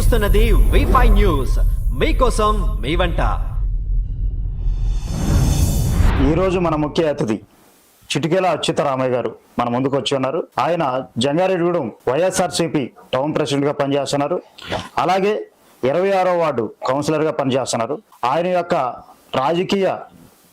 చూస్తున్నది wifi news మీకోసం మీ వంట. ఈరోజు మన ముఖ్య అతిథి చిటికెల అచ్యుతరామయ్య గారు మన ముందుకు వచ్చి ఉన్నారు. ఆయన జంగారెడ్డిగూడెం వైఎస్ఆర్సీపీ టౌన్ ప్రెసిడెంట్గా పనిచేస్తున్నారు. అలాగే ఇరవై ఆరో వార్డు కౌన్సిలర్గా పనిచేస్తున్నారు. ఆయన యొక్క రాజకీయ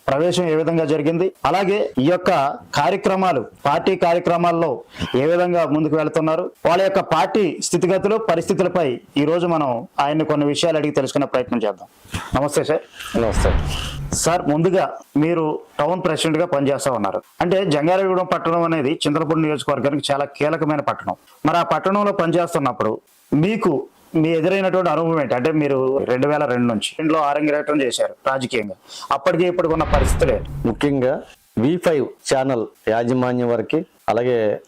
ప్రవేశం ఏ విధంగా జరిగింది? అలాగే ఈ యొక్క కార్యక్రమాలు పార్టీ కార్యక్రమాల్లో ఏ విధంగా ముందుకు వెళ్తున్నారు? వాళ్ళ యొక్క పార్టీ స్థితిగతులు పరిస్థితులపై ఈ రోజు మనం ఆయన్ని కొన్ని విషయాలు అడిగి తెలుసుకునే ప్రయత్నం చేద్దాం. నమస్తే సార్. నమస్తే. సార్ ముందుగా మీరు టౌన్ ప్రెసిడెంట్గా పనిచేస్తా ఉన్నారు. అంటే జంగారెడ్డిగూడెం పట్టణం అనేది చింతలపూడి నియోజకవర్గానికి చాలా కీలకమైన పట్టణం. మరి ఆ పట్టణంలో పనిచేస్తున్నప్పుడు మీకు మీ ఎదురైనటువంటి అనుభవం ఏంటి? అంటే మీరు రెండు వేల రెండు నుంచి ఇంట్లో ఆరంగేటం చేశారు రాజకీయంగా. అప్పటికి ఇప్పటికి ఉన్న పరిస్థితులు ముఖ్యంగా వి ఫైవ్ ఛానల్ యాజమాన్యం వారికి అలాగే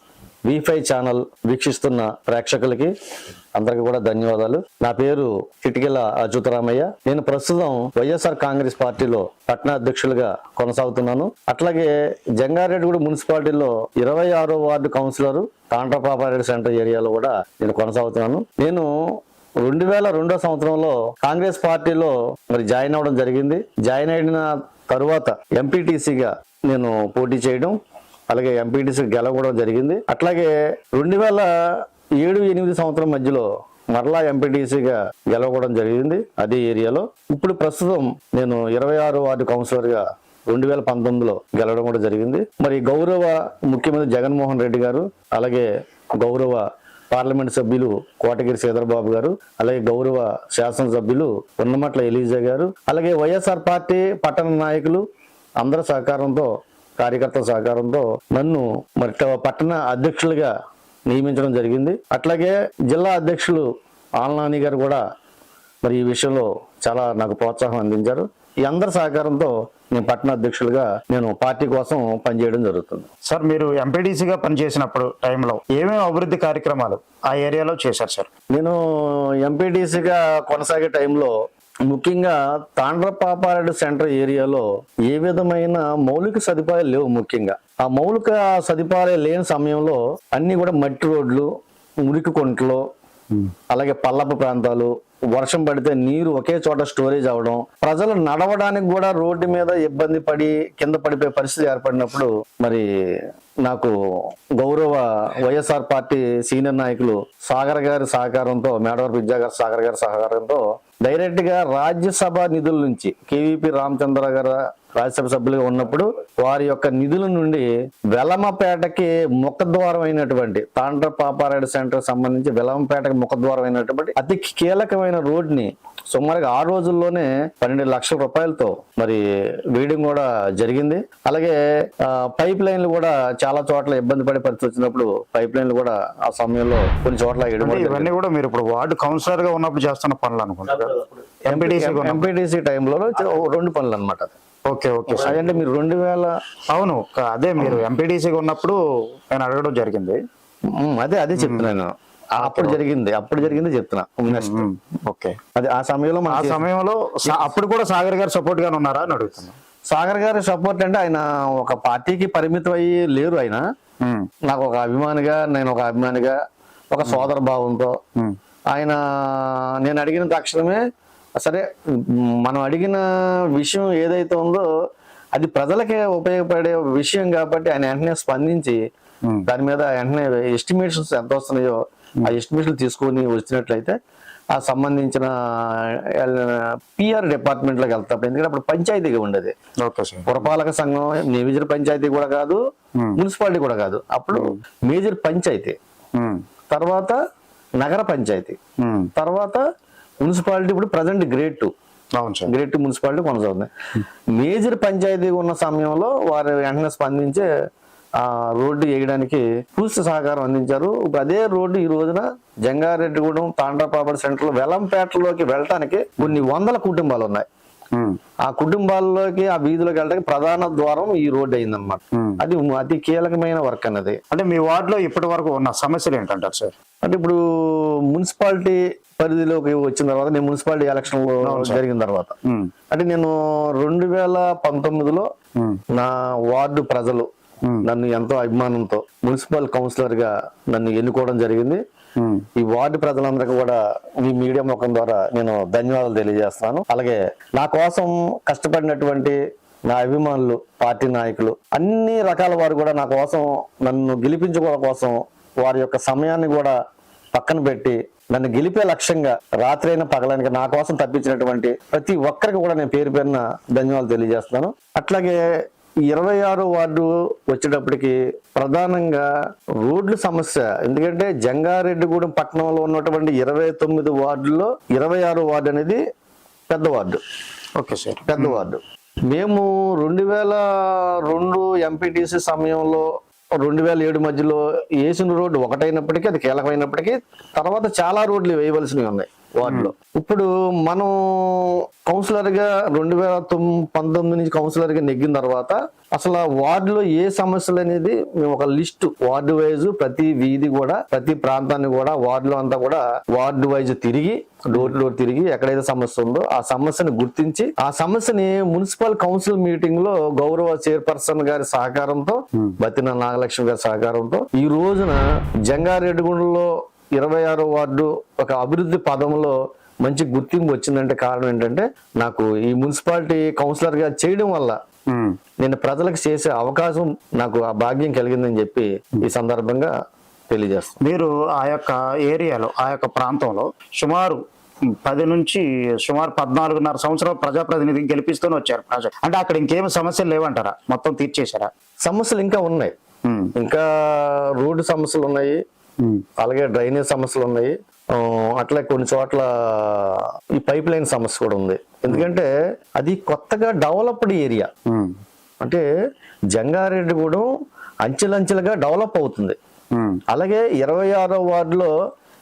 వి ఫైవ్ ఛానల్ వీక్షిస్తున్న ప్రేక్షకులకి అందరికీ కూడా ధన్యవాదాలు. నా పేరు చిటికెల అచ్యుతరామయ్య. నేను ప్రస్తుతం వైఎస్ఆర్ కాంగ్రెస్ పార్టీలో పట్టణ అధ్యక్షులుగా కొనసాగుతున్నాను. అట్లాగే జంగారెడ్డిగూడ మున్సిపాలిటీలో ఇరవై ఆరో వార్డు కౌన్సిలర్ తాండ్రపాపారెడ్డి సెంటర్ ఏరియాలో కూడా నేను కొనసాగుతున్నాను. నేను రెండు వేల రెండో సంవత్సరంలో కాంగ్రెస్ పార్టీలో మరి జాయిన్ అవ్వడం జరిగింది. జాయిన్ అయిన తరువాత ఎంపీటీసీగా నేను పోటీ చేయడం అలాగే ఎంపీటీసీ గెలవడం జరిగింది. అట్లాగే రెండు వేల ఏడు ఎనిమిది సంవత్సరం మధ్యలో మరలా ఎంపీటీసీగా గెలవడం జరిగింది అదే ఏరియాలో. ఇప్పుడు ప్రస్తుతం నేను ఇరవై ఆరు వార్డు కౌన్సిలర్గా రెండు వేల పంతొమ్మిదిలో గెలవడం కూడా జరిగింది. మరి గౌరవ ముఖ్యమంత్రి జగన్మోహన్ రెడ్డి గారు అలాగే గౌరవ పార్లమెంట్ సభ్యులు కోటగిరి శ్రీధరబాబు గారు అలాగే గౌరవ శాసనసభ్యులు ఉన్నమట్ల ఎలీజా గారు అలాగే వైఎస్ఆర్ పార్టీ పట్టణ నాయకులు అందరి సహకారంతో కార్యకర్తల సహకారంతో నన్ను మరి పట్టణ అధ్యక్షులుగా నియమించడం జరిగింది. అట్లాగే జిల్లా అధ్యక్షులు ఆల్నాని గారు కూడా మరి ఈ విషయంలో చాలా నాకు ప్రోత్సాహం అందించారు. ఈ అందరి సహకారంతో నేను పట్టణ అధ్యక్షులుగా నేను పార్టీ కోసం పనిచేయడం జరుగుతుంది. సార్ మీరు ఎంపీటీసీగా పనిచేసినప్పుడు టైంలో ఏమేమి అభివృద్ధి కార్యక్రమాలు ఆ ఏరియాలో చేశారు సార్? నేను ఎంపీటీసీగా కొనసాగే టైంలో ముఖ్యంగా తాండ్రపాపారెడ్డి సెంటర్ ఏరియాలో ఏ విధమైన మౌలిక సదుపాయాలు లేవు ముఖ్యంగా. ఆ మౌలిక సదుపాయాలు లేని సమయంలో అన్ని కూడా మట్టి రోడ్లు మురికి కొంటలు అలాగే పల్లపు ప్రాంతాలు వర్షం పడితే నీరు ఒకే చోట స్టోరేజ్ అవడం ప్రజలు నడవడానికి కూడా రోడ్డు మీద ఇబ్బంది పడి కింద పడిపోయే పరిస్థితి ఏర్పడినప్పుడు మరి నాకు గౌరవ వైఎస్ఆర్ పార్టీ సీనియర్ నాయకులు సాగర్ గారి సహకారంతో మేడవరపు విద్యాగారి సాగర్ గారి సహకారంతో డైరెక్ట్గా రాజ్యసభ నిధుల నుంచి కేవీపీ రామచంద్ర గారు రాజ్యసభ సభ్యులుగా ఉన్నప్పుడు వారి యొక్క నిధుల నుండి వెలమపేటకి ముఖద్వారం అయినటువంటి తాండ్ర పాపారెడ్డి సెంటర్ సంబంధించి వెలమపేటకి ముఖద్వారం అయినటువంటి అతి కీలకమైన రోడ్ని సుమారుగా ఆ రోజుల్లోనే పన్నెండు లక్షల రూపాయలతో మరి వేయడం కూడా జరిగింది. అలాగే పైప్ లైన్లు కూడా చాలా చోట్ల ఇబ్బంది పడే పరిస్థితి వచ్చినప్పుడు పైప్ లైన్లు కూడా ఆ సమయంలో కొన్ని చోట్ల. ఇవన్నీ కూడా మీరు ఇప్పుడు వార్డు కౌన్సిలర్గా ఉన్నప్పుడు. చేస్తున్న పనులు అనుకుంటారు ఎంపీటీసీ టైంలో రెండు పనులు అనమాట ఓకే ఓకే సార్. అదంటే మీరు రెండు వేల అవును అదే మీరు ఎంపీటీసీగా ఉన్నప్పుడు నేను అడగడం జరిగింది. అదే అదే చెప్తున్నాను అప్పుడు జరిగింది అప్పుడు జరిగింది చెప్తున్నా. Next okay. అది ఆ సమయంలో ఆ సమయంలో అప్పుడు కూడా సాగర్ గారు సపోర్ట్ గానే ఉన్నారా అని అడుగుతున్నా. సాగర్ గారి సపోర్ట్ అంటే ఆయన ఒక పార్టీకి పరిమితం అయ్యి లేరు ఆయన. నాకు ఒక అభిమానిగా నేను ఒక అభిమానిగా ఒక సోదర భావంతో ఆయన నేను అడిగిన తక్షణమే సరే మనం అడిగిన విషయం ఏదైతే ఉందో అది ప్రజలకే ఉపయోగపడే విషయం కాబట్టి ఆయన వెంటనే స్పందించి దాని మీద వెంటనే ఎస్టిమేషన్స్ ఎంత వస్తున్నాయో ఆ ఎస్టిమేషన్ తీసుకొని వచ్చినట్లయితే ఆ సంబంధించిన పిఆర్ డిపార్ట్మెంట్లోకి వెళ్తాం. ఎందుకంటే అప్పుడు పంచాయతీగా ఉండేది. పురపాలక సంఘం మేజర్ పంచాయతీ కూడా కాదు. మున్సిపాలిటీ కూడా కాదు. అప్పుడు మేజర్ పంచాయతీ. తర్వాత నగర పంచాయతీ. తర్వాత మున్సిపాలిటీ ఇప్పుడు ప్రజెంట్ గ్రేడ్ టూ. అవును సార్. గ్రేడ్ టూ మున్సిపాలిటీ కొనసాగుతుంది. మేజర్ పంచాయతీ ఉన్న సమయంలో వారు వెంటనే స్పందించి ఆ రోడ్డు వేయడానికి పూర్తి సహకారం అందించారు. అదే రోడ్డు ఈ రోజున జంగారెడ్డిగూడెం తాండ్రపాపడి సెంటర్ వెలంపేటలోకి వెళ్ళటానికి కొన్ని వందల కుటుంబాలు ఉన్నాయి ఆ కుటుంబాల్లోకి ఆ వీధిలోకి వెళ్ళడానికి ప్రధాన ద్వారం ఈ రోడ్డు అయిందన్నమాట. Hmm. అది అతి కీలకమైన వర్క్ అన్నది. అంటే మీ వార్డులో ఇప్పటి వరకు ఉన్న సమస్యలు ఏంటంటారు సార్? అంటే ఇప్పుడు మున్సిపాలిటీ పరిధిలోకి వచ్చిన తర్వాత నేను మున్సిపాలిటీ ఎలక్షన్ జరిగిన తర్వాత అంటే నేను రెండు వేల పంతొమ్మిదిలో నా వార్డు ప్రజలు నన్ను ఎంతో అభిమానంతో మున్సిపల్ కౌన్సిలర్గా నన్ను ఎన్నుకోవడం జరిగింది. Hmm. ఈ వార్డు ప్రజలందరికీ కూడా మీ మీడియా ముఖం ద్వారా నేను ధన్యవాదాలు తెలియజేస్తున్నాను. అలాగే నా కోసం కష్టపడినటువంటి నా అభిమానులు పార్టీ నాయకులు అన్ని రకాల వారు కూడా నా కోసం నన్ను గెలిపించుకోవడం కోసం వారి యొక్క సమయాన్ని కూడా పక్కన పెట్టి నన్ను గెలిపే లక్ష్యంగా రాత్రైనా పగలైన నా కోసం తప్పించినటువంటి ప్రతి ఒక్కరికి కూడా నేను పేరు పేరున ధన్యవాదాలు తెలియజేస్తున్నాను. అట్లాగే ఇరవై ఆరు వార్డు వచ్చేటప్పటికి ప్రధానంగా రోడ్ల సమస్య. ఎందుకంటే జంగారెడ్డిగూడెం పట్టణంలో ఉన్నటువంటి ఇరవై తొమ్మిది వార్డుల్లో ఇరవై ఆరో వార్డు అనేది పెద్ద వార్డు. Okay sir. పెద్ద వార్డు. మేము రెండు వేల రెండు ఎంపీటీసీ సమయంలో రెండు వేల ఏడు మధ్యలో వేసిన రోడ్డు ఒకటైనప్పటికీ అది కీలకమైనప్పటికీ తర్వాత చాలా రోడ్లు వేయవలసినవి ఉన్నాయి వార్డులో. ఇప్పుడు మనం కౌన్సిలర్గా రెండు వేల తొమ్- పంతొమ్మిది నుంచి కౌన్సిలర్గా నెగ్గిన తర్వాత అసలు ఆ వార్డులో ఏ సమస్యలు అనేది మేము ఒక లిస్ట్ వార్డు వైజ్ ప్రతి వీధి కూడా ప్రతి ప్రాంతాన్ని కూడా వార్డులో అంతా కూడా వార్డు వైజ్ తిరిగి డోర్ టు డోర్ తిరిగి ఎక్కడైతే సమస్య ఉందో ఆ సమస్యను గుర్తించి ఆ సమస్యని మున్సిపల్ కౌన్సిల్ మీటింగ్లో గౌరవ చైర్పర్సన్ గారి సహకారంతో బతిన నాగలక్ష్మి గారి సహకారంతో ఈ రోజున జంగారెడ్డిగూడలో ఇరవై ఆరో వార్డు ఒక అభివృద్ధి పదంలో మంచి గుర్తింపు వచ్చిందంటే కారణం ఏంటంటే నాకు ఈ మున్సిపాలిటీ కౌన్సిలర్గా చేయడం వల్ల. నేను ప్రజలకు చేసే అవకాశం నాకు ఆ భాగ్యం కలిగిందని చెప్పి ఈ సందర్భంగా తెలియజేస్తాను. మీరు ఆ యొక్క ఏరియాలో ఆ యొక్క ప్రాంతంలో సుమారు పది నుంచి సుమారు పద్నాలుగున్నర సంవత్సరాలు ప్రజాప్రతినిధిని గెలిపిస్తూనే వచ్చారు ప్రాజెక్ట్ అంటే అక్కడ ఇంకేం సమస్యలు లేవంటారా? మొత్తం తీర్చేశారా? సమస్యలు ఇంకా ఉన్నాయి. ఇంకా రోడ్డు సమస్యలు ఉన్నాయి. అలాగే డ్రైనేజ్ సమస్యలు ఉన్నాయి. అట్లే కొన్ని చోట్ల ఈ పైప్ లైన్ సమస్య కూడా ఉంది ఎందుకంటే అది కొత్తగా డెవలప్డ్ ఏరియా. అంటే జంగారెడ్డిగూడెం అంచెలంచెలుగా డెవలప్ అవుతుంది. అలాగే ఇరవై ఆరో వార్డులో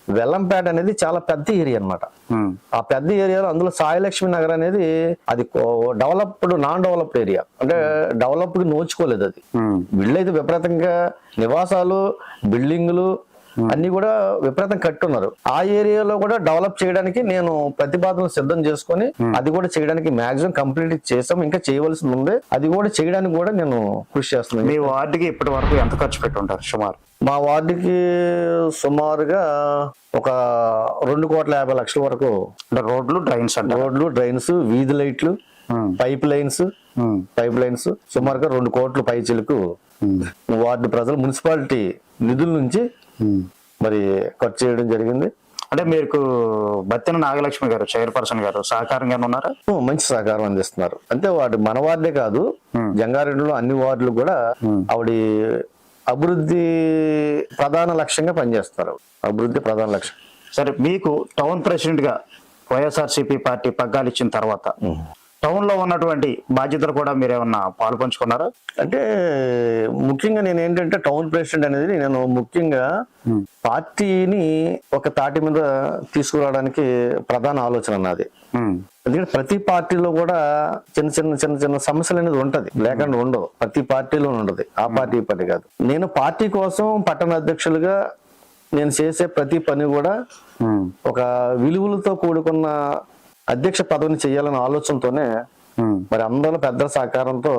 వెల్లంపేట అనేది చాలా పెద్ద ఏరియా అన్నమాట ఉమ్. ఆ పెద్ద ఏరియాలో అందులో సాయిలక్ష్మి నగర్ అనేది అది డెవలప్డ్ నాన్ డెవలప్డ్ ఏరియా అంటే డెవలప్డ్ నోచుకోలేదు అది ఉమ్. వీళ్ళు అయితే విపరీతంగా నివాసాలు బిల్డింగులు అన్ని కూడా విపరీతం కట్టున్నారు ఆ ఏరియాలో కూడా డెవలప్ చేయడానికి నేను ప్రతిపాదన సిద్ధం చేసుకొని అది కూడా చేయడానికి మాక్సిమం కంప్లీట్ చేసాం ఇంకా చేయవలసింది ఉంది అది కూడా చేయడానికి కూడా నేను కృషి చేస్తున్నాను మీ వార్డుకి ఇప్పటి వరకు ఎంత ఖర్చు పెట్టి ఉంటారు సుమారు మా వార్డుకి సుమారుగా ఒక రెండు కోట్ల యాభై లక్షల వరకు అంటే రోడ్లు డ్రైన్స్ అంటారు రోడ్లు డ్రైన్స్ వీధి లైట్లు. Pipe lines. పైప్ లైన్స్ సుమారుగా రెండు కోట్ల పై చిలుకు ఉమ్. వార్డు ప్రజలు మున్సిపాలిటీ నిధుల నుంచి. మరి ఖర్చు చేయడం జరిగింది. అంటే మీకు బత్తెన నాగలక్ష్మి గారు చైర్పర్సన్ గారు సహకారంగానే ఉన్నారా? మంచి సహకారం అందిస్తున్నారు. అంటే వాడు మన వార్డే కాదు జంగారెడ్డిలో అన్ని వార్డులు కూడా ఆవిడ అభివృద్ధి ప్రధాన లక్ష్యంగా పనిచేస్తారు. అభివృద్ధి ప్రధాన లక్ష్యం. సరే మీకు టౌన్ ప్రెసిడెంట్గా వైఎస్ఆర్సీపీ పార్టీ పగ్గాలు ఇచ్చిన తర్వాత టౌన్లో ఉన్నటువంటి బాధ్యతలు కూడా మీరు ఏమన్నా పాలు పంచుకున్నారా? అంటే ముఖ్యంగా నేను ఏంటంటే టౌన్ ప్రెసిడెంట్ అనేది నేను ముఖ్యంగా పార్టీని ఒక తాటి మీద తీసుకురావడానికి ప్రధాన ఆలోచన నాది. ఉమ్. ఎందుకంటే ప్రతి పార్టీలో కూడా చిన్న చిన్న చిన్న చిన్న సమస్యలు అనేది ఉంటది. లేకుండా ఉండవు. ప్రతి పార్టీలో ఉండదు ఆ పార్టీ ఈ పార్టీ కాదు. నేను పార్టీ కోసం పట్టణ అధ్యక్షులుగా నేను చేసే ప్రతి పని కూడా. ఒక విలువలతో కూడుకున్న అధ్యక్ష పదవిని చేయాలన్న ఆలోచనతోనే. మరి అందరూ పెద్దల సహకారంతో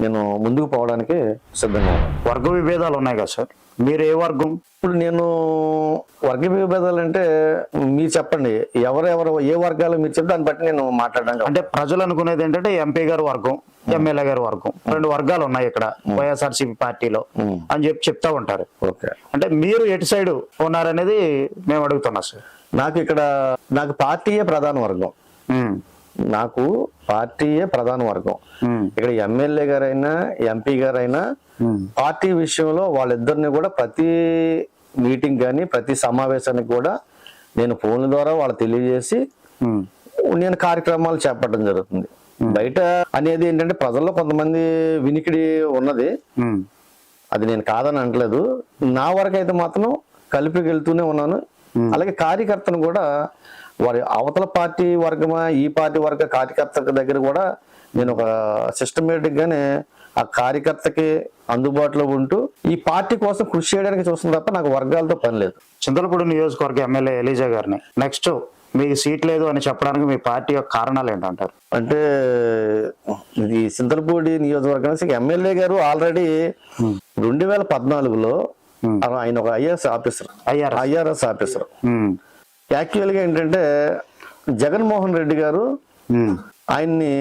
నేను ముందుకు పోవడానికి సిద్ధంగా వర్గ విభేదాలు ఉన్నాయి కదా సార్? మీరు ఏ వర్గం? ఇప్పుడు నేను వర్గ విభేదాలు అంటే మీరు చెప్పండి ఎవరెవరు ఏ వర్గాలు మీరు చెప్తే దాన్ని బట్టి నేను మాట్లాడడానికి అంటే ప్రజలు అనుకునేది ఏంటంటే ఎంపీ గారు వర్గం ఎమ్మెల్యే గారు వర్గం. రెండు వర్గాలు ఉన్నాయి ఇక్కడ వైఎస్ఆర్సీపీ పార్టీలో. అని చెప్పి చెప్తా ఉంటారు. ఓకే. అంటే మీరు ఎటు సైడ్ ఉన్నారనేది మేము అడుగుతున్నాం సార్. నాకు ఇక్కడ నాకు పార్టీయే ప్రధాన వర్గం. నాకు పార్టీయే ప్రధాన వర్గం. ఇక్కడ ఎమ్మెల్యే గారైనా ఎంపీ గారైనా. పార్టీ విషయంలో వాళ్ళిద్దరిని కూడా ప్రతి మీటింగ్ కానీ ప్రతి సమావేశానికి కూడా నేను ఫోన్ల ద్వారా వాళ్ళు తెలియజేసి. నేను కార్యక్రమాలు చేపట్టడం జరుగుతుంది బయట అనేది ఏంటంటే ప్రజల్లో కొంతమంది వినికిడి ఉన్నది. అది నేను కాదని అనట్లేదు నా వరకు అయితే మాత్రం కలిపి వెళ్తూనే ఉన్నాను అలాగే కార్యకర్తను కూడా వారి అవతల పార్టీ వర్గమా ఈ పార్టీ వర్గ కార్యకర్త దగ్గర కూడా నేను ఒక సిస్టమేటిక్ గానే ఆ కార్యకర్తకి అందుబాటులో ఉంటూ ఈ పార్టీ కోసం కృషి చేయడానికి చూస్తుంది తప్ప నాకు వర్గాలతో పని లేదు. చింతలపూడి నియోజకవర్గ ఎమ్మెల్యే ఎలీజా గారిని నెక్స్ట్ మీకు సీట్ లేదు అని చెప్పడానికి మీ పార్టీ యొక్క కారణాలు ఏంటంటారు? అంటే ఇది సింతలపూడి నియోజకవర్గానికి ఎమ్మెల్యే గారు ఆల్రెడీ రెండు వేల పద్నాలుగులో ఆయన ఒక ఐఆర్ఎస్ ఆఫీసర్. ఐఆర్ఎస్. ఆఫీసర్. యాక్చువల్గా ఏంటంటే జగన్మోహన్ రెడ్డి గారు ఆయన్ని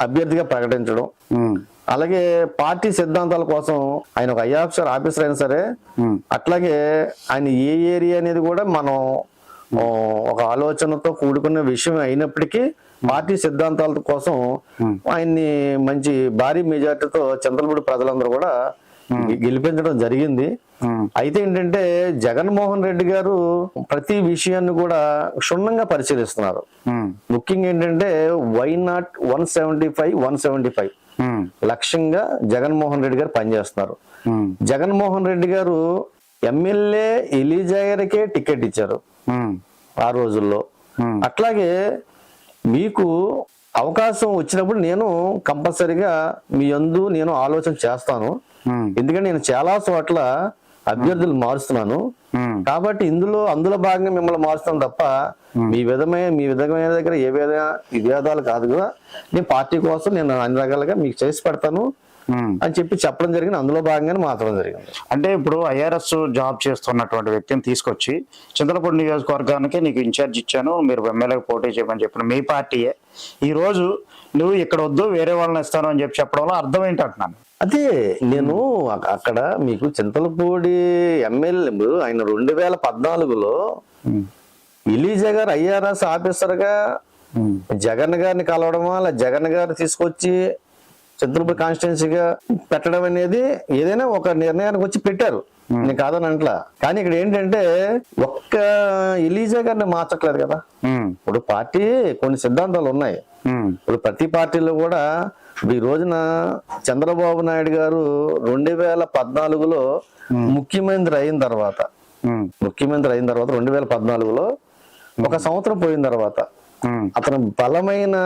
అభ్యర్థిగా ప్రకటించడం. అలాగే పార్టీ సిద్ధాంతాల కోసం ఆయన ఒక ఐఆఫీసర్ ఆఫీసర్ అయినా సరే అట్లాగే ఆయన ఏ ఏరియా అనేది కూడా మనం ఒక ఆలోచనతో కూడుకున్న విషయం అయినప్పటికీ పార్టీ సిద్ధాంతాల కోసం ఆయన్ని మంచి భారీ మెజార్టీతో చంద్రపూడి ప్రజలందరూ కూడా గెలిపించడం జరిగింది. అయితే ఏంటంటే జగన్మోహన్ రెడ్డి గారు ప్రతి విషయాన్ని కూడా క్షుణ్ణంగా పరిశీలిస్తున్నారు. ముఖ్యంగా ఏంటంటే why not one seventy five one seventy five లక్ష్యంగా జగన్మోహన్ రెడ్డి గారు పనిచేస్తున్నారు. జగన్మోహన్ రెడ్డి గారు ఎమ్మెల్యే ఎలిజా గారికే టికెట్ ఇచ్చారు. ఆ రోజుల్లో. అట్లాగే మీకు అవకాశం వచ్చినప్పుడు నేను కంపల్సరిగా మీ యందు నేను ఆలోచన చేస్తాను. ఎందుకంటే నేను చాలా చోట్ల అభ్యర్థులు మారుస్తున్నాను. కాబట్టి ఇందులో అందులో భాగంగా మిమ్మల్ని మారుస్తాను తప్ప మీ విధమైన మీ విధమైన దగ్గర ఏ విధ విభేదాలు కాదు కదా. నేను పార్టీ కోసం నేను అన్ని రకాలుగా మీకు చేసి పెడతాను. అని చెప్పి చెప్పడం జరిగింది. అందులో భాగంగానే మాత్రం జరిగింది. అంటే ఇప్పుడు ఐఆర్ఎస్ జాబ్ చేస్తున్నటువంటి వ్యక్తిని తీసుకొచ్చి చింతలపూడి నియోజకవర్గానికి నీకు ఇన్ఛార్జ్ ఇచ్చాను. మీరు ఎమ్మెల్యేకి పోటీ చేయమని చెప్పిన మీ పార్టీయే. ఈ రోజు నువ్వు ఇక్కడ వద్దు వేరే వాళ్ళని ఇస్తాను అని చెప్పి చెప్పడంలో అర్థం ఏంటి అంటున్నాను అదే నేను అక- అక్కడ మీకు చింతలపూడి ఎమ్మెల్యే ఆయన రెండు వేల పద్నాలుగులో ఇలీజా గారు ఐఆర్ఎస్ ఆఫీసర్గా జగన్ గారిని కలవడమా? లేదా జగన్ గారు తీసుకొచ్చి చింతలపూడి కాన్స్టిట్యున్సీగా పెట్టడం అనేది ఏదైనా ఒక నిర్ణయానికి వచ్చి పెట్టారు. నేను కాదని అంట్లా కానీ ఇక్కడ ఏంటంటే ఒక్క ఇలీజా గారిని మార్చట్లేదు కదా. ఇప్పుడు పార్టీ కొన్ని సిద్ధాంతాలు ఉన్నాయి. ఇప్పుడు ప్రతి పార్టీలో కూడా ఈ రోజున చంద్రబాబు నాయుడు గారు రెండు వేల పద్నాలుగులో ముఖ్యమంత్రి అయిన తర్వాత ముఖ్యమంత్రి అయిన తర్వాత రెండు వేల పద్నాలుగులో ఒక సంవత్సరం పోయిన తర్వాత అతను బలమైన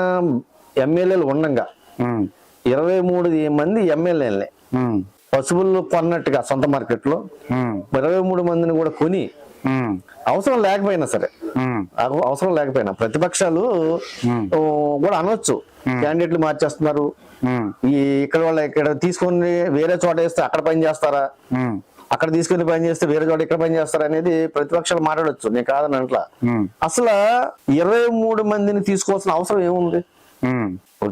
ఎమ్మెల్యేలు ఉండంగా ఇరవై మూడు మంది ఎమ్మెల్యేలని పశువులు కొన్నట్టుగా సొంత మార్కెట్లో ఉమ్, ఇరవై మూడు మందిని కూడా కొని అవసరం లేకపోయినా సరే అవసరం లేకపోయినా ప్రతిపక్షాలు కూడా అనొచ్చు. క్యాండిడేట్లు మార్చేస్తున్నారు. ఈ ఇక్కడ వాళ్ళ ఇక్కడ తీసుకొని వేరే చోట వేస్తే అక్కడ పని చేస్తారా? అక్కడ తీసుకుని పని చేస్తే వేరే చోట ఇక్కడ పని చేస్తారా అనేది ప్రతిపక్షాలు మాట్లాడొచ్చు. నేను కాదని అట్లా అసలు ఇరవై మూడు మందిని తీసుకోవాల్సిన అవసరం ఏముంది?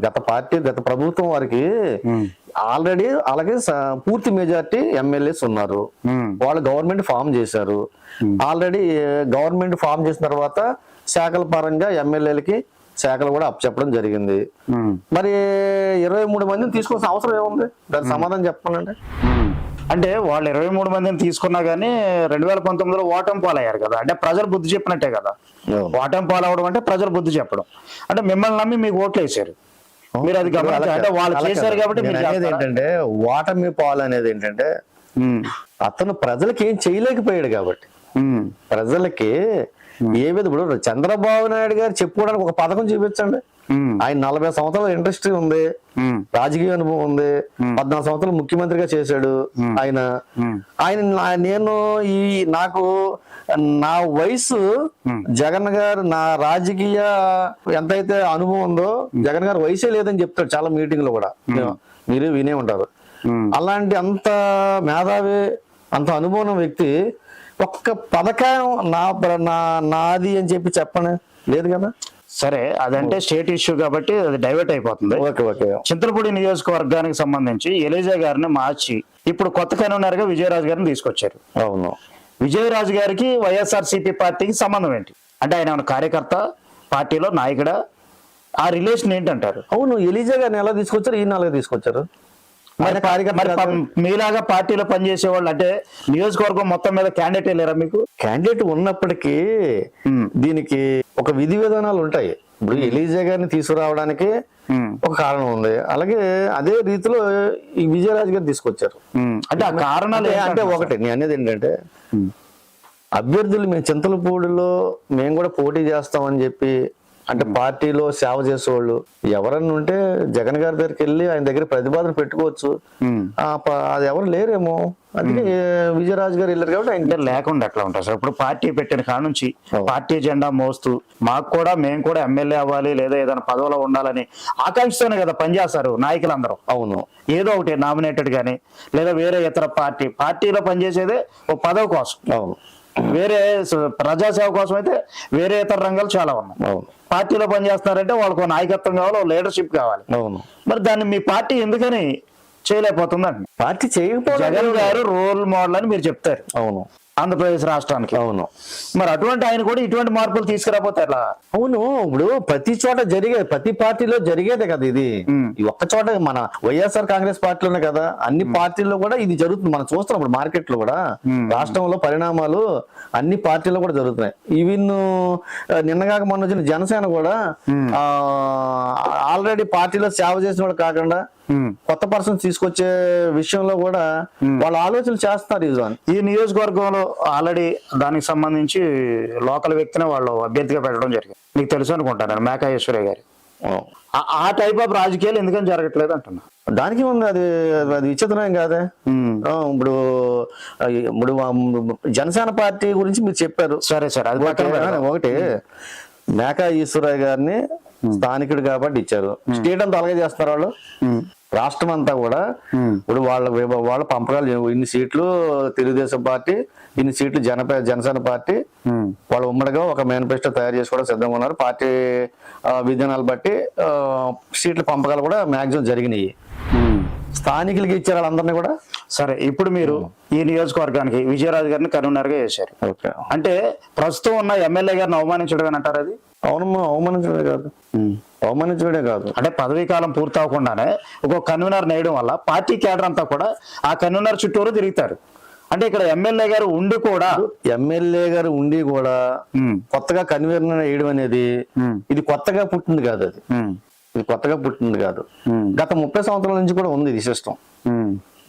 గత పార్టీ గత ప్రభుత్వం వారికి ఆల్రెడీ అలాగే పూర్తి మెజార్టీ ఎమ్మెల్యేస్ ఉన్నారు. వాళ్ళు గవర్నమెంట్ ఫామ్ చేశారు. ఆల్రెడీ గవర్నమెంట్ ఫామ్ చేసిన తర్వాత శాఖల పరంగా ఎమ్మెల్యేలకి శాఖలు కూడా అప్పచెప్పడం జరిగింది. మరి ఇరవై మూడు మందిని తీసుకోవాల్సిన అవసరం ఏముంది? దానికి సమాధానం చెప్పాలంటే. అంటే వాళ్ళు ఇరవై మూడు మందిని తీసుకున్నా గానీ రెండు వేల పంతొమ్మిదిలో ఓటమి పాలయ్యారు కదా. అంటే ప్రజలు బుద్ధి చెప్పినట్టే కదా. ఓటమి పాలవడం అంటే ప్రజలు బుద్ధి చెప్పడం. అంటే మిమ్మల్ని నమ్మి మీకు ఓట్లు వేసారు మీరు అది అంటే వాళ్ళు చేశారు. కాబట్టి? ఏంటంటే ఓటమి పాలు అనేది ఏంటంటే అతను ప్రజలకి ఏం చేయలేకపోయాడు కాబట్టి. ప్రజలకి ఏ ఇప్పుడు చంద్రబాబు నాయుడు గారు చెప్పుకోవడానికి ఒక పథకం చూపించండి. ఆయన నలభై సంవత్సరాల ఇండస్ట్రీ ఉంది. రాజకీయ అనుభవం ఉంది. పద్నాలుగు సంవత్సరాలు ముఖ్యమంత్రిగా చేశాడు ఆయన. ఆయన నేను ఈ నాకు నా వయసు జగన్ గారు నా రాజకీయ ఎంతైతే అనుభవం ఉందో జగన్ గారు వయసే లేదని చెప్తాడు చాలా మీటింగ్లో కూడా మీరు వినే ఉంటారు. అలాంటి అంత మేధావి అంత అనుభవం వ్యక్తి ఒక్క పథకం నా నా నాది అని చెప్పి చెప్పండి లేదు కదా? సరే అదంటే స్టేట్ ఇష్యూ కాబట్టి అది డైవర్ట్ అయిపోతుంది. Okay okay. చింతలపూడి నియోజకవర్గానికి సంబంధించి ఎలిజా గారిని మార్చి ఇప్పుడు కొత్త కనున్నారుగా విజయరాజు గారిని తీసుకొచ్చారు. అవును. విజయరాజు గారికి వైఎస్ఆర్ సిపి పార్టీకి సంబంధం ఏంటి? అంటే ఆయన ఏమైనా కార్యకర్త పార్టీలో నాయకుడా? ఆ రిలేషన్ ఏంటంటారు? అవును ఎలిజా గారిని ఎలా తీసుకొచ్చారు? ఈయన అలాగే తీసుకొచ్చారు? మీలాగా పార్టీలో పనిచేసే వాళ్ళు అంటే నియోజకవర్గం మొత్తం మీద క్యాండిడేట్ వెళ్ళారా మీకు క్యాండిడేట్ ఉన్నప్పటికీ. దీనికి ఒక విధి విధానాలు ఉంటాయి ఇప్పుడు ఎలిజా గారిని తీసుకురావడానికి. ఒక కారణం ఉంది అలాగే అదే రీతిలో ఈ విజయరాజు గారు తీసుకొచ్చారు. అంటే ఆ కారణాలు అంటే-? ఒకటి నేను అనేది ఏంటంటే అభ్యర్థులు మేము చింతలపూడిలో మేము కూడా పోటీ చేస్తామని చెప్పి అంటే పార్టీలో సేవ చేసేవాళ్ళు ఎవరన్నా ఉంటే జగన్ గారి దగ్గరికి వెళ్ళి ఆయన దగ్గర ప్రతిపాదన పెట్టుకోవచ్చు. అది ఎవరు లేరేమో. అందుకే విజయరాజు గారు వెళ్ళారు కాబట్టి ఆయన లేకుండా ఎట్లా ఉంటుంది సార్? ఇప్పుడు పార్టీ పెట్టిన కాడ నుంచి పార్టీ జెండా మోస్తూ మాకు కూడా మేము కూడా ఎమ్మెల్యే అవ్వాలి లేదా ఏదైనా పదవిలో ఉండాలని ఆకాంక్షతోనే కదా పనిచేస్తారు నాయకులందరూ. అవును. ఏదో ఒకటి నామినేటెడ్ కానీ లేదా వేరే ఇతర పార్టీ పార్టీలో పనిచేసేదే ఒక పదవి కోసం. అవును. వేరే ప్రజాసేవ కోసం అయితే వేరే ఇతర రంగాలు చాలా ఉన్నాయి. అవును. పార్టీలో పనిచేస్తున్నారంటే వాళ్ళకు నాయకత్వం కావాలి లీడర్షిప్ కావాలి. అవును. మరి దాన్ని మీ పార్టీ ఎందుకని చేయలేకపోతుందండి? పార్టీ చేయకపోవడం జగన్ గారు రోల్ మోడల్ అని మీరు చెప్తారు. అవును. ఆంధ్రప్రదేశ్ రాష్ట్రానికి. అవును. మరి అటువంటి ఆయన కూడా ఇటువంటి మార్పులు తీసుకురాపోతే ఎట్లా అవును ఇప్పుడు ప్రతి చోట జరిగేది ప్రతి పార్టీలో జరిగేదే కదా ఇది. ఒక్క చోట మన వైఎస్ఆర్ కాంగ్రెస్ పార్టీలోనే కదా. అన్ని పార్టీల్లో కూడా ఇది జరుగుతుంది. మనం చూస్తున్నాం ఇప్పుడు మార్కెట్లో కూడా. రాష్ట్రంలో పరిణామాలు అన్ని పార్టీల్లో కూడా జరుగుతున్నాయి. ఈవెన్ నిన్నగాక మొన్న వచ్చిన జనసేన కూడా ఆల్రెడీ పార్టీలో సేవ చేసిన వాళ్ళు కాకుండా. కొత్త పర్సన్ తీసుకొచ్చే విషయంలో కూడా వాళ్ళ ఆలోచనలు చేస్తున్నారు ఇజాన్ ఈ నియోజకవర్గంలో ఆల్రెడీ దానికి సంబంధించి లోకల్ వ్యక్తిని వాళ్ళు అభ్యర్థిగా పెట్టడం జరిగింది. మీకు తెలుసు అనుకుంటాను మేకా ఈశ్వరయ్య గారి. ఆ- టైప్ ఆఫ్ రాజకీయాలు ఎందుకని జరగట్లేదు అంటున్నా. దానికి ఉంది అది అది విచిత్రం కాదే? ఇప్పుడు ఇప్పుడు జనసేన పార్టీ గురించి మీరు చెప్పారు. సరే సరే అది ఒకటి మేకా ఈశ్వరయ్య గారిని స్థానికుడు కాబట్టి ఇచ్చారు. స్టేట్ అంతా అలాగే చేస్తారు వాళ్ళు. రాష్ట్రం అంతా కూడా. ఇప్పుడు వాళ్ళ వాళ్ళ పంపకాలు. ఇన్ని సీట్లు తెలుగుదేశం పార్టీ ఇన్ని సీట్లు జన జనసేన పార్టీ. వాళ్ళు ఉమ్మడిగా ఒక మేనిఫెస్టో తయారు చేసుకోవడం సిద్ధంగా ఉన్నారు పార్టీ విధానాలు బట్టి సీట్ల పంపకాలు కూడా మాక్సిమం జరిగినాయి. స్థానికులకి ఇచ్చారు వాళ్ళందరినీ కూడా సరే ఇప్పుడు మీరు ఈ నియోజకవర్గానికి విజయరాజు గారిని కన్వీనర్గా చేశారు అంటే ప్రస్తుతం ఉన్న ఎమ్మెల్యే గారిని అవమానించడం అంటారు అది అవునమ్మా అవమానించడే కాదు. అవమానించడే కాదు. అంటే పదవీ కాలం పూర్తి అవ్వకుండానే ఒక కన్వీనర్ నేయడం వల్ల పార్టీ కేడర్ అంతా కూడా ఆ కన్వీనర్ చుట్టూరు తిరుగుతారు. అంటే ఇక్కడ ఎమ్మెల్యే గారు ఉండి కూడా ఎమ్మెల్యే గారు ఉండి కూడా కొత్తగా కన్వీనర్ వేయడం అనేది ఇది కొత్తగా పుట్టింది కాదు అది. ఇది కొత్తగా పుట్టింది కాదు. గత ముప్పై సంవత్సరాల నుంచి కూడా ఉంది ఇది సిస్టమ్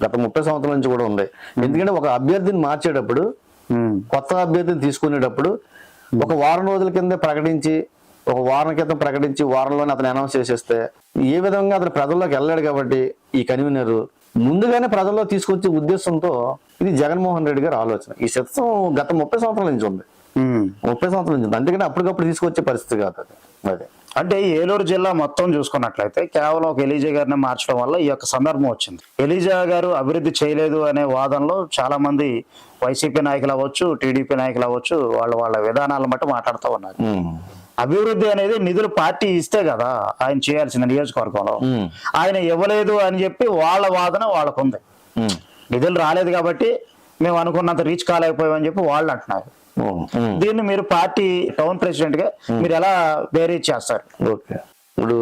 గత ముప్పై సంవత్సరాల నుంచి కూడా ఉంది. ఎందుకంటే ఒక అభ్యర్థిని మార్చేటప్పుడు కొత్త అభ్యర్థిని తీసుకునేటప్పుడు ఒక వారం రోజుల కింద ప్రకటించి ఒక వారం క్రితం ప్రకటించి వారంలోనే అతను అనౌన్స్ చేసేస్తే ఏ విధంగా అతను ప్రజల్లోకి వెళ్ళాడు కాబట్టి ఈ కన్వీనర్ ముందుగానే ప్రజల్లో తీసుకొచ్చే ఉద్దేశంతో ఇది జగన్మోహన్ రెడ్డి గారి ఆలోచన. ఈ సిస్టమ్ గత ముప్పై సంవత్సరాల నుంచి ఉంది. ముప్పై సంవత్సరాల నుంచి ఉంది. అందుకని అప్పటికప్పుడు తీసుకొచ్చే పరిస్థితి కాదు అది. అదే. అంటే ఏలూరు జిల్లా మొత్తం చూసుకున్నట్లయితే కేవలం ఒక ఎలీజా గారిని మార్చడం వల్ల ఈ యొక్క సందర్భం వచ్చింది ఎలీజా గారు అభివృద్ధి చేయలేదు అనే వాదనలో చాలా మంది వైసీపీ నాయకులు అవ్వచ్చు టీడీపీ నాయకులు అవ్వచ్చు వాళ్ళ వాళ్ళ విధానాలను బట్టి మాట్లాడుతూ ఉన్నారు. అభివృద్ధి అనేది నిధులు పార్టీ ఇస్తే కదా ఆయన చేయాల్సిన నియోజకవర్గంలో. ఆయన ఇవ్వలేదు అని చెప్పి వాళ్ళ వాదన వాళ్ళకు ఉంది ఉమ్. నిధులు రాలేదు కాబట్టి మేము అనుకున్నంత రీచ్ కాలేకపోయామని చెప్పి వాళ్ళు అంటున్నారు. దీన్ని మీరు పార్టీ టౌన్ ప్రెసిడెంట్గా మీరు ఎలా బేరీజ్ చేస్తారు? ఓకే. ఇప్పుడు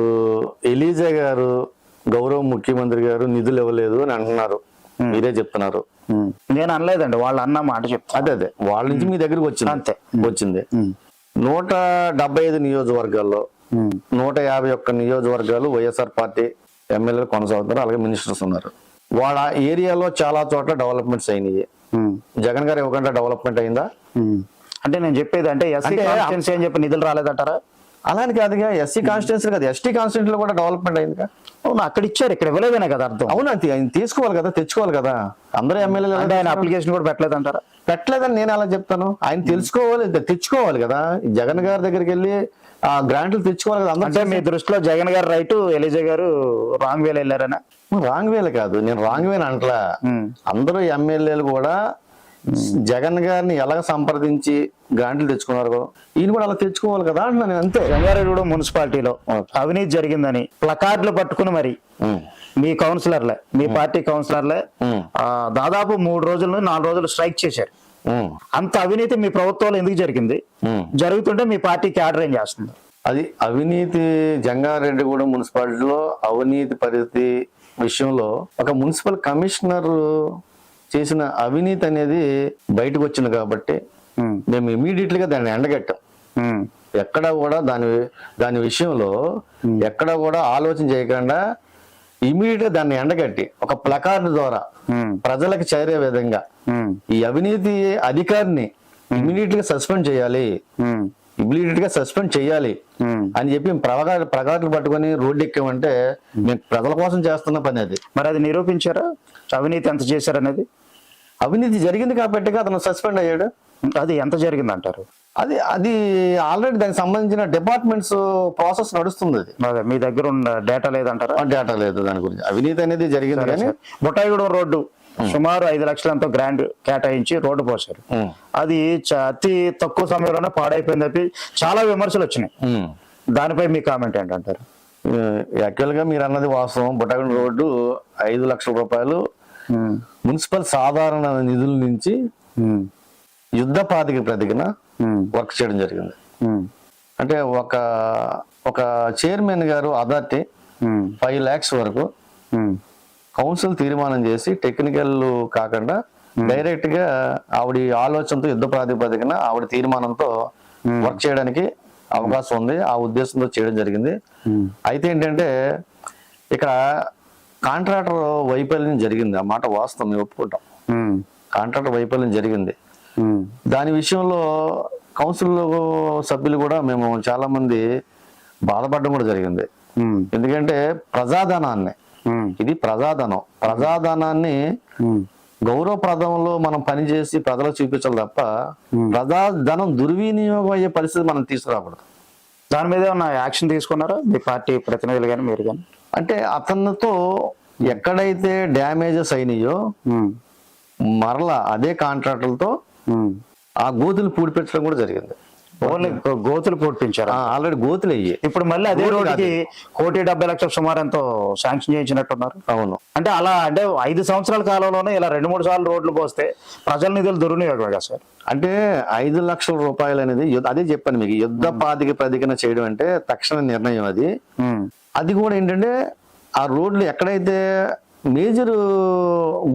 ఎలీజా గారు గౌరవ ముఖ్యమంత్రి గారు నిధులు ఇవ్వలేదు అని అంటున్నారు. మీరే చెప్తున్నారు. నేను అనలేదండి వాళ్ళు అన్న మాట చెప్తా అదే అదే. వాళ్ళ నుంచి మీ దగ్గరికి వచ్చింది. అంతే. వచ్చింది. నూట డెబ్బై ఐదు నియోజకవర్గాల్లో నూట యాభై ఒక్క నియోజకవర్గాలు వైఎస్ఆర్ పార్టీ ఎమ్మెల్యేలు కొనసాగుతున్నారు అలాగే మినిస్టర్స్ ఉన్నారు. వాళ్ళ ఏరియాలో చాలా చోట్ల డెవలప్మెంట్స్ అయినాయి. జగన్ గారు ఇవ్వకుండా డెవలప్మెంట్ అయిందా? అంటే నేను చెప్పేది అంటే ఎస్సీ కాన్స్టిట్యున్సీ అని చెప్పి నిధులు రాలేదంటారా? అలాని కాదుగా ఎస్సీ కాన్స్టిట్యున్సీ కాదు. ఎస్టీ కాన్స్టిట్యూన్సీ కూడా డెవలప్మెంట్ అయిందిగా. అవును అక్కడ ఇచ్చారు ఇక్కడ ఇవ్వలేదనే కదా అర్థం. అవును ఆయన తీసుకోవాలి కదా తెచ్చుకోవాలి కదా. అందరూ ఎమ్మెల్యేలు అంటే ఆయన అప్లికేషన్ కూడా పెట్టలేదంటారా? పెట్టలేదని నేను అలా చెప్తాను. ఆయన తెలుసుకోవాలి తెచ్చుకోవాలి కదా. జగన్ గారి దగ్గరికి వెళ్ళి ఆ గ్రాంట్లు తెచ్చుకోవాలి కదా అంటే మీ దృష్టిలో జగన్ గారు రైట్ ఎలిజా గారు రాంగ్ వేలు వెళ్ళారనా? రాంగ్ వేలు కాదు నేను రాంగ్ వేలు అంటలా. అందరూ ఎమ్మెల్యేలు కూడా జగన్ గారిని ఎలాగ సంప్రదించి గ్రాంట్లు తెచ్చుకున్నారు ఈయన కూడా అలా తెచ్చుకోవాలి కదా అంటున్నాను నేను అంతే. జంగారెడ్డిగూడెం మున్సిపాలిటీలో అవినీతి జరిగిందని ప్లకార్డులు పట్టుకుని మరి. మీ కౌన్సిలర్లే మీ పార్టీ కౌన్సిలర్లే దాదాపు మూడు రోజుల నాలుగు రోజులు స్ట్రైక్ చేశారు. అంత అవినీతి మీ ప్రభుత్వంలో ఎందుకు జరిగింది. జరుగుతుంటే మీ పార్టీ క్యాడర్ ఏం చేస్తుంది? అది అవినీతి జంగారెడ్డిగూడెం మున్సిపాలిటీలో అవినీతి పరిస్థితి విషయంలో ఒక మున్సిపల్ కమిషనర్ చేసిన అవినీతి అనేది బయటకు వచ్చింది కాబట్టి మేము. ఇమీడియట్గా దాన్ని ఎండగట్టాం. ఎక్కడ కూడా దాని దాని విషయంలో ఎక్కడ కూడా ఆలోచన చేయకుండా ఇమీడియట్గా దాన్ని ఎండగట్టి ఒక ప్లకార్డ్ ద్వారా ప్రజలకు చేరే విధంగా ఉమ్, ఈ అవినీతి అధికారిని ఇమీడియట్గా సస్పెండ్ చేయాలి. ఇమీడియట్గా సస్పెండ్ చేయాలి. అని చెప్పి ప్రగా ప్రగాట్లు పట్టుకొని రోడ్డు ఎక్కామంటే మేము ప్రజల కోసం చేస్తున్న పని అది. మరి అది నిరూపించారా? అవినీతి ఎంత చేశారనేది? అవినీతి జరిగింది కాబట్టి అతను సస్పెండ్ అయ్యాడు. అది ఎంత జరిగిందంటారు? అది అది ఆల్రెడీ దానికి సంబంధించిన డిపార్ట్మెంట్స్ ప్రాసెస్ నడుస్తుంది అది. అదే మీ దగ్గర ఉన్న డేటా లేదంటారా? డేటా లేదు దాని గురించి. అవినీతి అనేది జరిగింది కానీ బుట్టాయిగూడెం రోడ్డు సుమారు ఐదు లక్షలంతో గ్రాండ్ కేటాయించి రోడ్డు పోసారు అది అతి తక్కువ సమయంలోనే పాడైపోయింది చెప్పి చాలా విమర్శలు వచ్చినాయి. దానిపై మీ కామెంట్ ఏంటంటారు? యాక్చువల్గా మీరు అన్నది వాస్తవం. బుట్టగొండ రోడ్డు ఐదు లక్షల రూపాయలు మున్సిపల్ సాధారణ నిధుల నుంచి యుద్ధ ఉమ్, వర్క్ చేయడం జరిగింది. ఉమ్, అంటే ఒక ఒక చైర్మన్ గారు అథారిటీ ఉమ్, ఫైవ్ ల్యాక్స్ వరకు కౌన్సిల్ తీర్మానం చేసి టెక్నికల్ కాకుండా డైరెక్ట్గా ఆవిడ ఆలోచనతో యుద్ధ ప్రాతిపదికన ఆవిడ తీర్మానంతో వర్క్ చేయడానికి అవకాశం ఉంది. ఆ ఉద్దేశంతో చేయడం జరిగింది. అయితే ఏంటంటే ఇక్కడ కాంట్రాక్టర్ వైఫల్యం జరిగింది. ఆ మాట వాస్తవం మేము ఒప్పుకుంటాం. కాంట్రాక్టర్ వైఫల్యం జరిగింది. దాని విషయంలో కౌన్సిల్ సభ్యులు కూడా మేము చాలా మంది బాధపడడం కూడా జరిగింది. ఎందుకంటే ప్రజాధనాన్ని ఇది ప్రజాధనం. ప్రజాధనాన్ని గౌరవప్రదంలో మనం పనిచేసి ప్రజలకు చూపించాలి తప్ప ప్రజాధనం దుర్వినియోగం అయ్యే పరిస్థితి మనం తీసుకురాకూడదు. దాని మీద ఏమన్నా యాక్షన్ తీసుకున్నారా? మీ పార్టీ ప్రతినిధులు కానీ మీరు కానీ అంటే అతనితో ఎక్కడైతే డ్యామేజెస్ అయినాయో మరలా అదే కాంట్రాక్టులతో ఆ గోతులు పూడిపెట్టడం కూడా జరిగింది. ఓన్లీ గోతులు పూడ్పించారు? ఆల్రెడీ గోతులు అయ్యి. ఇప్పుడు మళ్ళీ అదే రోడ్డుకి కోటి డెబ్బై లక్షల సుమారు ఎంతో శాంక్షన్ చేయించినట్టున్నారు. అవును. అంటే అలా అంటే ఐదు సంవత్సరాల కాలంలోనే ఇలా రెండు మూడు సార్లు రోడ్లు పోస్తే ప్రజల నిధులు దుర్వినియోగం కదా సార్? అంటే ఐదు లక్షల రూపాయలు అనేది అదే చెప్పాను మీకు యుద్ధ పాతిక ప్రతికన చేయడం అంటే తక్షణ నిర్ణయం అది. అది కూడా ఏంటంటే ఆ రోడ్లు ఎక్కడైతే మేజర్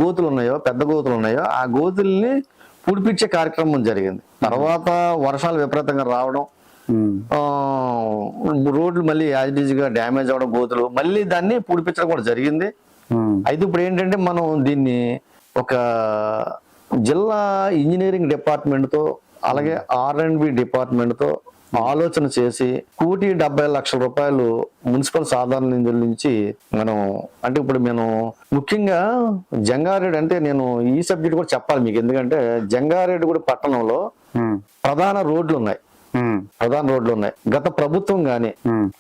గోతులు ఉన్నాయో పెద్ద గోతులు ఉన్నాయో ఆ గోతుల్ని పూడిపించే కార్యక్రమం జరిగింది. తర్వాత వర్షాలు విపరీతంగా రావడం రోడ్లు మళ్ళీ యాజ్గా డ్యామేజ్ అవడం గోతులు మళ్ళీ దాన్ని పూడిపించడం కూడా జరిగింది. అయితే ఇప్పుడు ఏంటంటే మనం దీన్ని ఒక జిల్లా ఇంజనీరింగ్ డిపార్ట్మెంట్తో అలాగే ఆర్ అండ్ బి డిపార్ట్మెంట్తో ఆలోచన చేసి కోటి డెబ్బై లక్షల రూపాయలు మున్సిపల్ సాధారణ నిధుల నుంచి మనం అంటే ఇప్పుడు నేను ముఖ్యంగా జంగారెడ్డి అంటే నేను ఈ సబ్జెక్ట్ కూడా చెప్పాలి మీకు. ఎందుకంటే జంగారెడ్డి కూడా పట్టణంలో ప్రధాన రోడ్లు ఉన్నాయి. ప్రధాన రోడ్లు ఉన్నాయి. గత ప్రభుత్వం గాని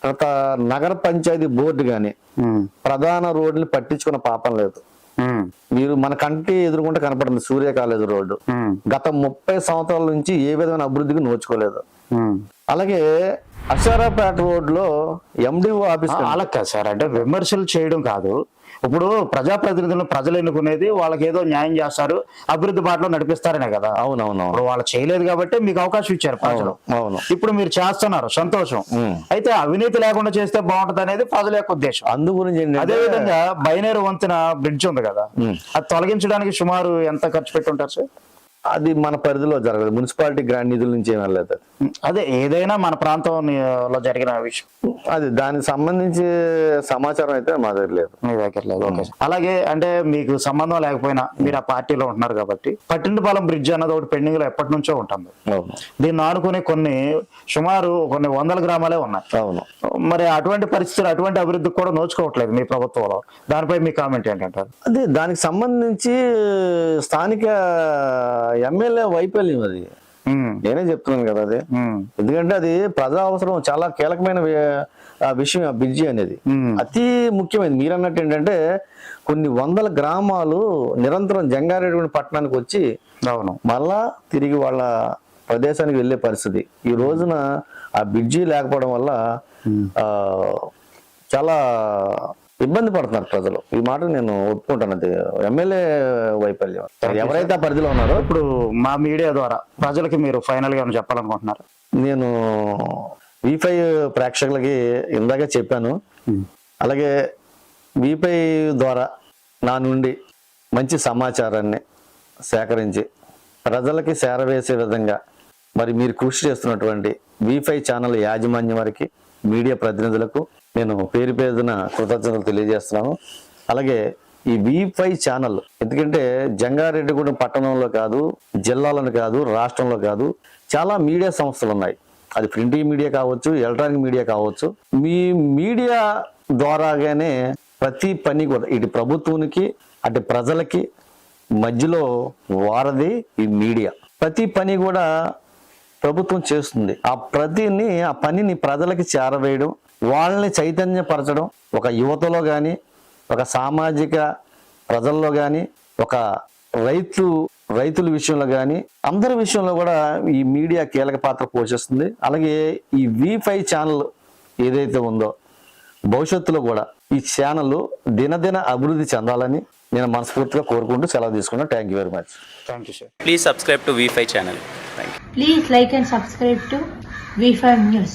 గత నగర పంచాయతీ బోర్డు గాని ప్రధాన రోడ్లు పట్టించుకున్న పాపం లేదు. మీరు మన కంటి ఎదురుకుంటే కనపడుతుంది సూర్య కాలేజ్ రోడ్డు గత ముప్పై సంవత్సరాల నుంచి ఏ విధమైన అభివృద్ధికి నోచుకోలేదు. అలాగే అక్షరాపేట రోడ్లో ఎండిఓ ఆఫీస్ అలా కాదు సార్. అంటే విమర్శలు చేయడం కాదు. ఇప్పుడు ప్రజాప్రతినిధులను ప్రజలు ఎన్నుకునేది వాళ్ళకి ఏదో న్యాయం చేస్తారు అభివృద్ధి బాటలో నడిపిస్తారనే కదా. అవునవునవును ఇప్పుడు వాళ్ళు చేయలేదు కాబట్టి మీకు అవకాశం ఇచ్చారు ప్రజలు. అవును ఇప్పుడు మీరు చేస్తున్నారు సంతోషం. అయితే అవినీతి లేకుండా చేస్తే బాగుంటది అనేది ప్రజల యొక్క ఉద్దేశం. అందు గురించి అదే విధంగా బైనేరు వంతెన బ్రిడ్జ్ ఉంది కదా. అది తొలగించడానికి సుమారు ఎంత ఖర్చు పెట్టి ఉంటారు సార్? అది మన పరిధిలో జరగదు. మున్సిపాలిటీ గ్రాండ్ నిధుల నుంచి ఏం వెళ్ళలేదు అది. ఏదైనా మన ప్రాంతంలో జరిగిన విషయం. అది దానికి సంబంధించి సమాచారం అయితే మా దగ్గర లేదు. మీ దగ్గర లేదు. అలాగే అంటే మీకు సంబంధం లేకపోయినా మీరు ఆ పార్టీలో ఉంటున్నారు కాబట్టి పట్టింటిపాలెం బ్రిడ్జ్ అన్నది ఒకటి పెండింగ్లో ఎప్పటి నుంచో ఉంటుంది. దీన్ని ఆనుకుని కొన్ని సుమారు కొన్ని వందల గ్రామాలే ఉన్నాయి. అవును. మరి అటువంటి పరిస్థితులు అటువంటి అభివృద్ధికి కూడా నోచుకోవట్లేదు మీ ప్రభుత్వంలో. దానిపై మీ కామెంట్ ఏంటంటారు? అదే దానికి సంబంధించి స్థానిక ఎమ్మెల్యే వైఫల్యం అది. నేనే చెప్తున్నాను కదా అది. ఎందుకంటే అది ప్రజా అవసరం చాలా కీలకమైన విషయం ఆ బ్రిడ్జి అనేది. అతి ముఖ్యమైనది. మీరు అన్నట్టు ఏంటంటే కొన్ని వందల గ్రామాలు నిరంతరం జంగారెడ్డి పట్టణానికి వచ్చి అవును. మళ్ళా తిరిగి వాళ్ళ ప్రదేశానికి వెళ్ళే పరిస్థితి. ఈ రోజున ఆ బ్రిడ్జి లేకపోవడం వల్ల ఆ చాలా ఇబ్బంది పడుతున్నారు ప్రజలు. ఈ మాట నేను ఒప్పుకుంటాను అది ఎమ్మెల్యే వైఫల్యం. ఎవరైతే ఆ పరిధిలో ఉన్నారో ఇప్పుడు మా మీడియా ద్వారా ప్రజలకి మీరు ఫైనల్గా ఏమైనా చెప్పాలనుకుంటున్నారు. నేను వీఫై ప్రేక్షకులకి ఇందాక చెప్పాను. అలాగే వీఫై ద్వారా నా నుండి మంచి సమాచారాన్ని సేకరించి ప్రజలకి చేరవేసే విధంగా మరి మీరు కృషి చేస్తున్నటువంటి వీఫై ఛానల్ యాజమాన్యం వారికి మీడియా ప్రతినిధులకు నేను పేరు పేరున కృతజ్ఞతలు తెలియజేస్తున్నాను. అలాగే ఈ వీఫై ఛానల్ ఎందుకంటే జంగారెడ్డిగూడెం పట్టణంలో కాదు జిల్లాలను కాదు రాష్ట్రంలో కాదు చాలా మీడియా సంస్థలు ఉన్నాయి. అది ప్రింట్ మీడియా కావచ్చు ఎలక్ట్రానిక్ మీడియా కావచ్చు. మీ మీడియా ద్వారాగానే ప్రతి పని కూడా ఇటు ప్రభుత్వానికి అటు ప్రజలకి మధ్యలో వారది ఈ మీడియా. ప్రతి పని కూడా ప్రభుత్వం చేస్తుంది. ఆ ప్రతిని ఆ పనిని ప్రజలకి చేరవేయడం వాళ్ళని చైతన్యపరచడం ఒక యువతలో కానీ ఒక సామాజిక ప్రజల్లో కానీ ఒక రైతు రైతుల విషయంలో కానీ అందరి విషయంలో కూడా ఈ మీడియా కీలక పాత్ర పోషిస్తుంది అలాగే ఈ వి ఫైవ్ ఛానల్ ఏదైతే ఉందో భవిష్యత్తులో కూడా ఈ ఛానల్ దినదిన అభివృద్ధి చెందాలని నేను మనస్ఫూర్తిగా కోరుకుంటూ సెలవు తీసుకున్నాను thank you very much thank you sir Please subscribe to V5 channel. Thank you. Please like and subscribe to V5 News.